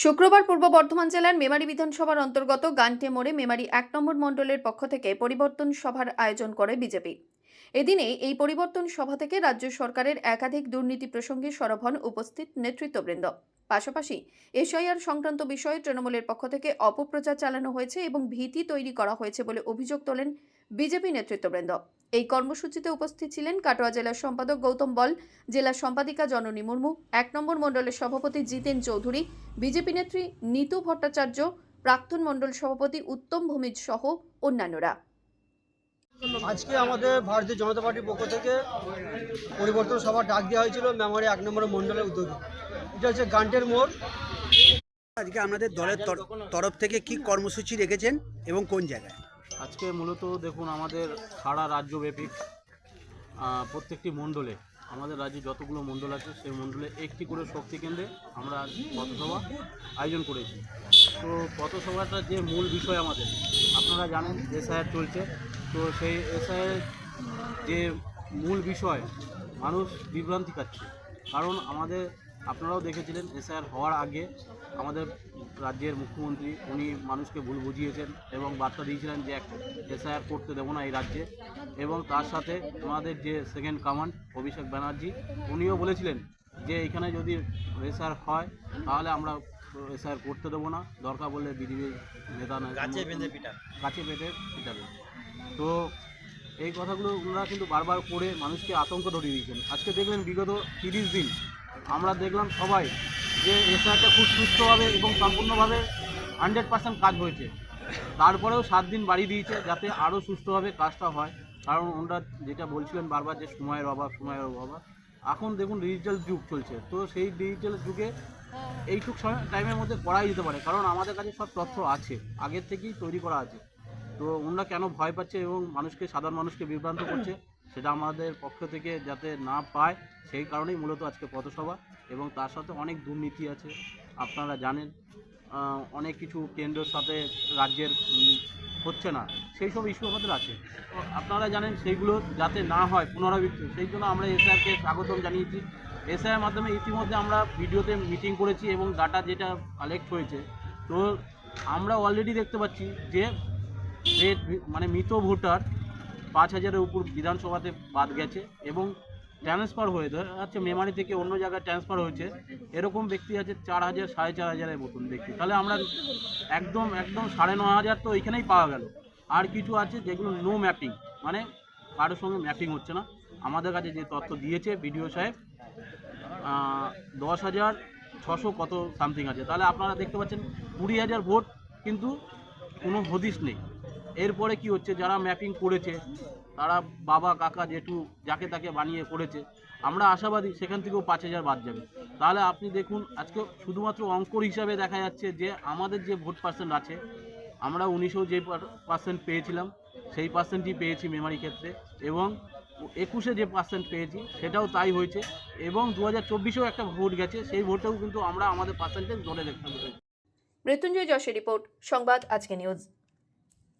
শুক্রবার পূর্ব বর্ধমান জেলার মেমারি বিধানসভার অন্তর্গত গান্টে মোড়ে মেমারি এক নম্বর মণ্ডলের পক্ষ থেকে পরিবর্তন সভার আয়োজন করে বিজেপি। এদিনে এই পরিবর্তন সভা থেকে রাজ্য সরকারের একাধিক দুর্নীতি প্রসঙ্গে সরব হন উপস্থিত নেতৃত্ববৃন্দ। পাশাপাশি এসআইআর সংক্রান্ত বিষয়ে তৃণমূলের পক্ষ থেকে অপপ্রচার চালানো হয়েছে এবং ভীতি তৈরি করা হয়েছে বলে অভিযোগ তোলেন বিজেপি নেতৃত্ববৃন্দ। এই কর্মসূচিতে উপস্থিত ছিলেন কাটোয়া জেলার সম্পাদক গৌতম বল, জেলা সম্পাদিকা জননী মুর্মু, এক নম্বর মণ্ডলের সভাপতি জিতেন চৌধুরী, বিজেপি নেত্রী নিতু ভট্টাচার্য, প্রাক্তন মণ্ডল সভাপতি উত্তম ভূমিজ সহ অন্যান্যরা। আজকে আমাদের ভারতীয় জনতা পার্টির পক্ষ থেকে পরিবর্তন সভা ডাক দেওয়া হয়েছিল মেমোরি এক নম্বর মণ্ডলের উদ্যোগে। এটা হচ্ছে গান্টের মোড়। আজকে আপনাদের দলের তর- তরফ থেকে কি কর্মসূচি রেখেছেন এবং কোন জায়গায়? আজকে মূলত দেখুন আমাদের সারা রাজ্যব্যাপী প্রত্যেকটি মণ্ডলে আমাদের রাজ্যে যতগুলো মণ্ডল আছে সেই মণ্ডলে একটি করে শক্তি কেন্দ্রে আমরা আজ পথসভা আয়োজন করেছি। তো পথসভাটা যে মূল বিষয় আমাদের আপনারা জানেন এসআইআর চলছে। তো সেই এসআইআর যে মূল বিষয় মানুষ বিভ্রান্তি খাচ্ছে কারণ আমাদের আপনারাও দেখেছিলেন এসআইআর হওয়ার আগে আমাদের রাজ্যের মুখ্যমন্ত্রী উনি মানুষকে ভুল বুঝিয়েছেন এবং বার্তা দিয়েছিলেন যে এসআইআর করতে দেবো না এই রাজ্যে। এবং তার সাথে আমাদের যে সেকেন্ড কমান্ড অভিষেক ব্যানার্জি উনিও বলেছিলেন যে এখানে যদি এসআইআর হয় তাহলে আমরা এসআইআর করতে দেবো না। দরকার বললে বিজেপি নেতা গাছে বেঁধে পিটাবে। তো এই কথাগুলো ওনারা কিন্তু বারবার করে মানুষকে আতঙ্ক ধরিয়ে দিয়েছেন। আজকে দেখলেন বিগত তিরিশ দিন আমরা দেখলাম সবাই যে এসআইআরটা খুব সুস্থভাবে এবং সম্পূর্ণভাবে হান্ড্রেড পার্সেন্ট কাজ হয়েছে। তারপরেও সাত দিন বাড়িয়ে দিয়েছে যাতে আরও সুস্থভাবে কাজটা হয়। কারণ ওনারা যেটা বলছিলেন বারবার যে সময়ের অভাব সময়ের অভাব। এখন দেখুন ডিজিটাল যুগ চলছে। তো সেই ডিজিটাল যুগে এইটুক সময় টাইমের মধ্যে করাই যেতে পারে। কারণ আমাদের কাছে সব তথ্য আছে। আগের থেকেই তৈরি করা আছে। তো ওনারা কেন ভয় পাচ্ছে এবং মানুষকে, সাধারণ মানুষকে বিভ্রান্ত করছে? সেটা আমাদের পক্ষ থেকে যাতে না পায়, সেই কারণেই মূলত আজকে পথসভা এবং তার সাথে অনেক দুর্নীতি আছে। আপনারা জানেন অনেক কিছু কেন্দ্রের সাথে রাজ্যের হচ্ছে না। সেই সব ইস্যু আমাদের আছে। আপনারা জানেন, সেইগুলো যাতে না হয় পুনরাবৃত্তি, সেই জন্য আমরা এসআরকে স্বাগতম জানিয়েছি। এসআইয়ের মাধ্যমে ইতিমধ্যে আমরা ভিডিওতে মিটিং করেছি এবং ডাটা যেটা কালেক্ট হয়েছে, তো আমরা অলরেডি দেখতে পাচ্ছি যে মানে মৃত ভোটার পাঁচ হাজারের উপর বিধানসভাতে বাদ গেছে এবং ট্রান্সফার হয়ে যাচ্ছে মেমারি থেকে অন্য জায়গায় ট্রান্সফার হয়েছে। এরকম ব্যক্তি আছে চার হাজার, সাড়ে চার হাজারের মতন ব্যক্তি। তাহলে আমরা একদম একদম সাড়ে ন হাজার তো এখানেই পাওয়া গেল। আর কিছু আছে যেগুলো নো ম্যাপিং মানে কারোর সঙ্গে ম্যাপিং হচ্ছে না। আমাদের কাছে যে তথ্য দিয়েছে বিডিও সাহেব দশ হাজার ছশো কত সামথিং আছে। তাহলে আপনারা দেখতে পাচ্ছেন কুড়ি হাজার ভোট, কিন্তু কোনো হদিশ নেই। এরপরে কি হচ্ছে, যারা ম্যাপিং করেছে, তারা বাবা, কাকা, জেঠু, যাকে তাকে বানিয়ে করেছে, আমরা আশাবাদী সেখান থেকেও পাঁচ হাজার বাদ যাবে। তাহলে আপনি দেখুন, আজকে শুধুমাত্র অঙ্কর হিসাবে দেখা যাচ্ছে যে, আমাদের যে ভোট পার্সেন্ট আছে, আমরা উনিশেও যে পার্সেন্ট পেয়েছিলাম, সেই পার্সেন্টই পেয়েছি মেমারি ক্ষেত্রে, এবং একুশে যে পার্সেন্ট পেয়েছি, সেটাও তাই হয়েছে, এবং দু হাজার চব্বিশেও একটা ভোট গেছে, সেই ভোটেও কিন্তু আমরা আমাদের পার্সেন্টেজ ধরে রাখতে পেরেছি মৃত্যুঞ্জয় যশের রিপোর্ট, সংবাদ আজকে নিউজ